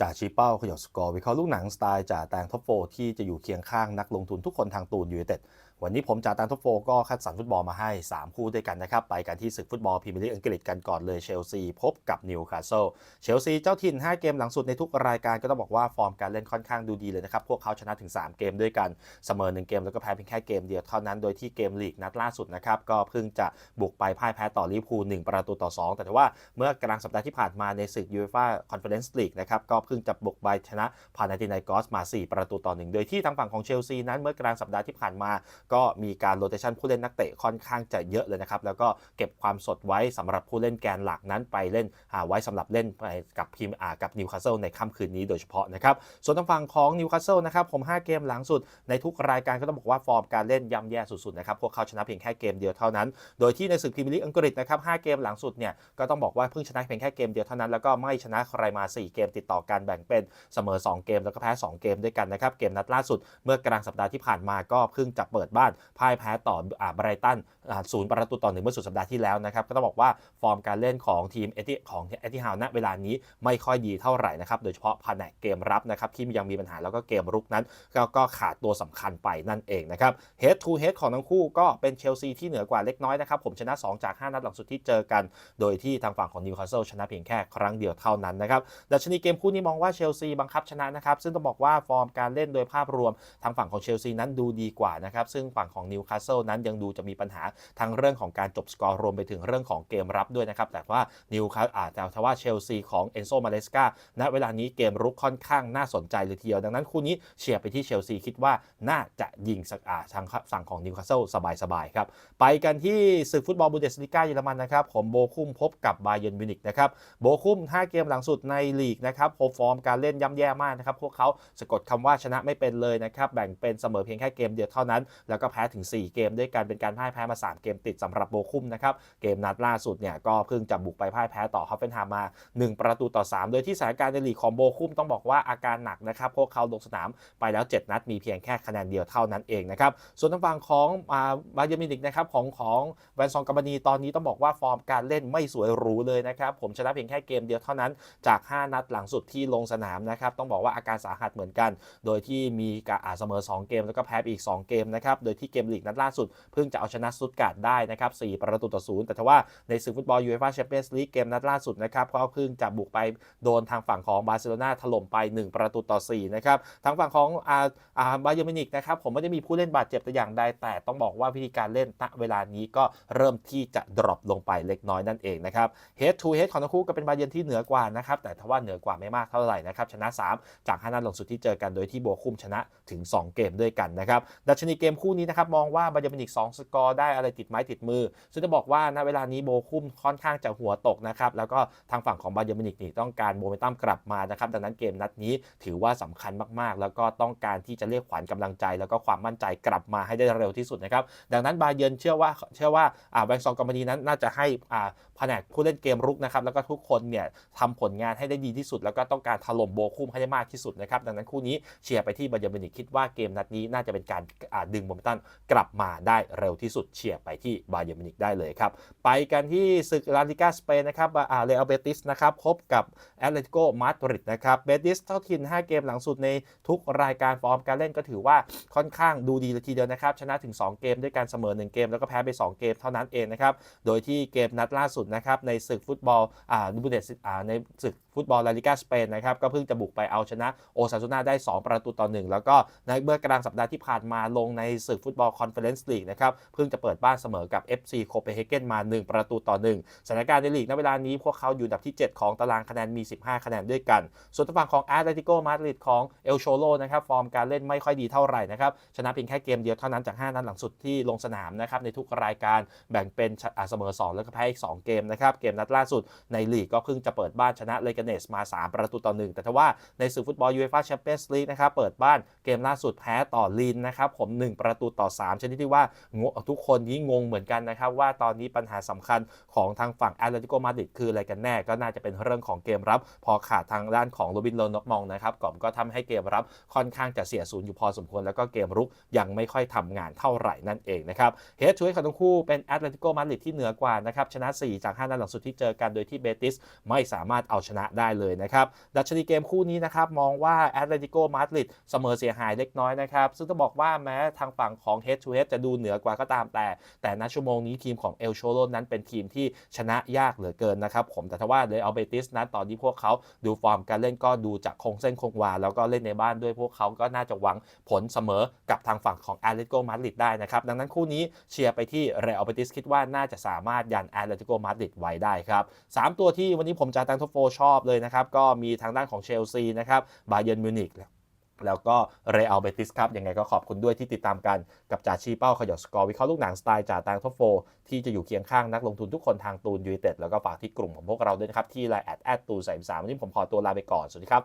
จ่าชี้เป้าขยอดสกอร์วิเคราะห์ลูกหนังสไตล์จ่าแตงท็อปโฟที่จะอยู่เคียงข้างนักลงทุนทุกคนทางตูนยูไนเต็ดวันนี้ผมจ่าแตงท็อปโฟก็คัดสรรฟุตบอลมาให้ 3 คู่ด้วยกันนะครับ ไปกันที่ศึกฟุตบอลพรีเมียร์ลีกอังกฤษกันก่อนเลยเชลซีพบกับนิวคาสเซิลเชลซีเจ้าถิ่น 5 เกมหลังสุดในทุกรายการก็ต้องบอกว่าฟอร์มการเล่นค่อนข้างดูดีเลยนะครับพวกเขาชนะถึง 3 เกมด้วยกันเสมอ1เกมแล้วก็แพ้เพียงแค่เกมเดียวเท่านั้นโดยที่เกมลีกนัดล่าสุดนะครับก็เพิ่งจะบุกไปพ่ายแพ้ต่อลิเวอร์พูล1ประตูต่อ 2 แต่ว่าเมื่อกลางสัปดาห์ที่ผ่านมาในศึกยูฟ่าคอนเฟอเรนซ์ลีกนะครับก็เพิ่งจะบุกไปชนะพานาตินายกอสมา 4 ประตูต่อ1โดยที่ทางฝั่งของเชลซีนั้นเมื่อกลางสัปดาห์ที่ผ่านมา ก็มีการโรเตชันผู้เล่นนักเตะค่อนข้างจะเยอะเลยนะครับ แล้วก็เก็บความสดไว้สำหรับผู้เล่นแกนหลักนั้นไปเล่นหาไว้สำหรับเล่นไปกับทีมอากับนิวคาสเซิลในค่ำคืนนี้โดยเฉพาะนะครับส่วนทางฝั่งของนิวคาสเซิลนะครับผม 5 เกมหลังสุดในทุกรายการก็ต้องบอกว่าฟอร์มการเล่นย่ำแย่สุดๆนะครับพวกเขาชนะเพียงแค่เกมเดียวเท่านั้น โดยที่ในศึกพรีเมียร์ลีกอังกฤษนะครับ5เกมหลังสุดเนี่ยก็ต้องบอกว่าเพิ่งชนะเพียงแค่เกมเดียวเท่านั้นแล้วก็ไม่ชนะใครมา 4 เกมติดต่อกันแบ่งเป็นเสมอ 2 เกมแล้วก็แพ้ 2 เกมด้วยกันนะครับ เกมนัดล่าสุดเมื่อกลางสัปดาห์ที่ผ่านมาก็เพิ่งจะเปิดบ้านพ่ายแพ้ต่ออ่าบรตันศูนย์ประตูต่อหนึ่งเมื่อสุดสัปดาห์ที่แล้วนะครับก็ต้องบอกว่าฟอร์มการเล่นของทีมเอติของเอติฮาวณเวลานี้ไม่ค่อยดีเท่าไหร่นะครับโดยเฉพาะแผนกเกมรับนะครับที่ยังมีปัญหาแล้วก็เกมรุกนั้นก็ก็ขาดตัวสำคัญไปนั่นเองนะครับ head to head ของทั้งคู่ก็เป็นเชลซีที่เหนือกว่าเล็กน้อยนะครับผมชนะ 2 จาก 5 นัดหลังสุดที่เจอกัน โดยที่ทางฝั่งของนิวคาสเซิลชนะเพียงแค่ครั้งเดียวเท่านั้นนะครับดัชนีเกมคู่นี้มองว่าเชลซีบังคับชนะนะครับ ซึ่งต้องบอกว่าฟอร์มการเล่นโดยภาพรวมทางฝั่งของเชลซีนั้นดูดีกว่านะครับ ซึ่งฝั่งของนิวคาสเซิลนั้นยังดูจะมีปัญหาทั้งเรื่องของการจบสกอร์รวมไปถึงเรื่องของเกมรับด้วยนะครับ แต่ว่านิวคาอาจจะทว่าเชลซีของเอนโซมาเลสกาณเวลานี้เกมรุกค่อนข้างน่าสนใจเลยทีเดียว ดังนั้นคู่นี้เชียร์ไปที่เชลซีคิดว่าน่าจะยิงสักอาทางฝั่งของนิวคาสเซิลสบายๆครับไปกันที่ศึกฟุตบอลบูเดสลิก้าเยอรมันนะครับผมโบคุ้มพบกับบาเยนมิวนิกนะครับโบคุ้ม5เกมหลังสุดในลีกนะครับฟอร์มการเล่นย่ำแย่มากนะครับพวกเขาสะกดคำว่าชนะไม่เป็นเลยนะครับแบ่งเป็นเสมอเพียงแค่เกมเดียวเท่านั้น แล้วก็แพ้ถึง 4 เกมด้วยกันเป็นการพ่ายแพ้มา 3 เกมติดสำหรับโบคุ้มนะครับเกมนัดล่าสุดเนี่ยก็เพิ่งจะบุกไปพ่ายแพ้ต่อฮอฟเฟนฮามมา 1 ประตูต่อ 3 โดยที่สถานการณ์ในลีกของโบคุ้มต้องบอกว่าอาการหนักนะครับพวกเขาลงสนามไปแล้ว 7 นัดมีเพียงแค่คะแนนเดียวเท่านั้นเองนะครับส่วนทางฝั่งของบาเยอร์มินิกนะครับของของแวนซองกาบานีตอนนี้ต้องบอกว่าฟอร์มการเล่นไม่สวยหรูเลยนะครับผมชนะเพียงแค่เกมเดียวเท่านั้นจาก 5 นัดหลังสุดที่ลงสนามนะครับต้องบอกว่าอาการสาหัสเหมือนกัน โดยที่มีการอาเสมอ 2 เกม แล้วก็แพ้อีก 2 เกมนะครับโดยที่เกมลีกนัดล่าสุด เพิ่งจะเอาชนะสตุตการ์ดได้นะครับ4ประตูต่อศูนย์แต่ทว่าในศึกฟุตบอลยูเอฟ่าแชมเปี้ยนส์ลีกเกมนัดล่าสุดนะครับเขาเพิ่งจะบุกไปโดนทางฝั่งของบาร์เซโลนาถล่มไป 1 ประตูต่อ4นะครับทางฝั่งของอาอาบาเยอร์มินิกนะครับผมไม่ได้มีผู้เล่นบาดเจ็บแต่อย่างใดแต่ต้องบอกว่าวิธีการเล่นณเวลานี้ก็เริ่มที่จะดรอปลงไปเล็กน้อยนั่นเองนะครับ head to head ของทั้งคู่ก็เป็นบาเยร์นที่เหนือกว่านะครับแต่ทว่าเหนือกว่าไม่มากเท่าไหร่นะครับชนะ 3 จาก 5 นัดหลังสุดที่เจอกันโดยที่โบคุมชนะถึง 2 เกมด้วยกันนะครับดัชนีเกมคู่นี้นะครับมองว่าบาเยร์นมิวนิก2สกอร์ได้อะไรติดไม้ติดมือซึ่งจะบอกว่าณเวลานี้โบคุมค่อนข้างจะหัวตกนะครับแล้วก็ทางฝั่งของบาเยร์นมิวนิกนี่ต้องการโมเมนตัมกลับมานะครับดังนั้นเกมนัดนี้ถือว่าสำคัญมากๆ แล้วก็ต้องการที่จะเรียกขวัญกำลังใจ แล้วก็ความมั่นใจกลับมาให้ได้เร็วที่สุดนะครับดังนั้นบาเยร์นเชื่อว่าเชื่อว่าแบงซองกอมบานีนั้นน่าจะให้แผนกผู้เล่นเกมรุกนะครับแล้วก็ทุกคนเนี่ยทำผลงานให้ได้ดีที่สุดแล้วก็ต้องการถล่มโบคุ้มให้ได้มากที่สุดนะครับ ดังนั้นคู่นี้เชียร์ไปที่บาเยอร์มิวนิกคิดว่าเกมนัดนี้น่าจะเป็นการดึงโมเมนตัมกลับมาได้เร็วที่สุดเชียร์ไปที่บาเยอร์มิวนิกได้เลยครับ ไปกันที่ศึกลาลิกาสเปนนะครับเรอัลเบติสนะครับพบกับแอตเลติโกมาดริดนะครับเบติสเท่าทิน 5 เกมหลังสุดในทุกรายการฟอร์มการเล่นก็ถือว่าค่อนข้างดูดีเลยทีเดียวนะครับชนะถึง 2 เกมด้วยการเสมอ 1 เกมแล้วก็แพ้ไป 2 เกมเท่านั้นเองนะครับโดยที่เกมนัดล่าสุดนะครับในศึกฟุตบอลอ่าดูบุเดสอ่าในศึกฟุตบอลลาลิกาสเปนนะครับก็เพิ่งจะบุกไปเอาชนะโอซาซูนาได้ 2 ประตูต่อ 1 แล้วก็ในเมื่อกลางสัปดาห์ที่ผ่านมาลงในศึกฟุตบอลคอนเฟอเรนซ์ลีกนะครับเพิ่งจะเปิดบ้านเสมอกับ FC โคเปนเฮเกนมา 1 ประตูต่อ 1 สถานการณ์ในลีกณเวลานี้พวกเขาอยู่อันดับที่ 7 ของตารางคะแนนมี 15 คะแนนด้วยกัน ส่วนฝั่งของแอตเลติโกมาดริดของเอลโชโลนะครับฟอร์มการเล่นไม่ค่อยดีเท่าไหร่นะครับชนะเพียงแค่เกมเดียวเท่านั้นจาก 5 นัดหลังสุดที่ลงสนามนะครับในทุกรายการแบ่งเป็นเสมอ 2 แล้วก็แพ้อีก 2 เกมนะครับเกมนัดล่าสุดในลีกก็เพิ่งจะเปิดบ้านชนะเลกาเนสมา 3 ประตูต่อ1แต่ว่าในศึกฟุตบอลยูเอฟ่าแชมเปี้ยนส์ลีกนะครับเปิดบ้านเกมล่าสุดแพ้ต่อลีนนะครับผม 1 ประตูต่อ 3 ชนิดที่ว่าทุกคนนี้งงเหมือนกันนะครับ ว่าตอนนี้ปัญหาสำคัญของทางฝั่งแอตเลติโกมาดริดคืออะไรกันแน่ก็น่าจะเป็นเรื่องของเกมรับ พอขาดทางด้านของโรบินโลนกมองนะครับก่อมก็ทำให้เกมรับค่อนข้างจะเสียศูนย์อยู่พอสมควร แล้วก็เกมรุกยังไม่ค่อยทำงานเท่าไหร่นั่นเองนะครับเฮดชูเอของทั้งคู่เป็นแอตเลติโกมาดริดที่เหนือกว่านะครับชนะ 4 จาก 5 นัดหลังสุดที่เจอกันโดยที่เบติสไม่สามารถเอาชนะได้เลยนะครับ ดัชนีเกมคู่นี้นะครับมองว่าแอตเลติโกมาดริดเสมอเสียหายเล็กน้อยนะครับ ซึ่งต้องบอกว่าแม้ทางฝั่งของ Head to Head จะดูเหนือกว่าก็ตามแต่ แต่ณชั่วโมงนี้ทีมของเอลโชโลนั้นเป็นทีมที่ชนะยากเหลือเกินนะครับผมแต่ถ้าว่าเลยเอาเบติสนั้นตอนนี้พวกเขาดูฟอร์มการเล่นก็ดูจากคงเส้นคงวา แล้วก็เล่นในบ้านด้วยพวกเขาก็น่าจะหวังผลเสมอกับทางฝั่งของแอตเลติโกมาดริดได้นะครับดังนั้นคู่นี้เชียร์ไปที่เรอัลเบติสคิดว่าน่าจะสามารถยันแอตเลติโกมาดริดไว้ได้ครับสามตัวที่วันนี้ผมจะตังทบโฟชอบเลยนะครับก็มีทางด้านของเชลซีนะครับบาเยิร์นมิวนิกแล้วก็เรอัลเบติสครับ ยังไงก็ขอบคุณด้วยที่ติดตามกันกับจ่าชีเป้าขยอสกอร์วิเคราะห์ลูกหนังสไตล์จ่าตางท็อปโฟที่จะอยู่เคียงข้างนักลงทุนทุกคนทางตูนยูไนเต็ดแล้วก็ฝากที่กลุ่มของพวกเราด้วยนะครับ ที่ไลน์แอดแอดตูนใส่สามวันนี้ผมขอตัวลาไปก่อน สวัสดีครับ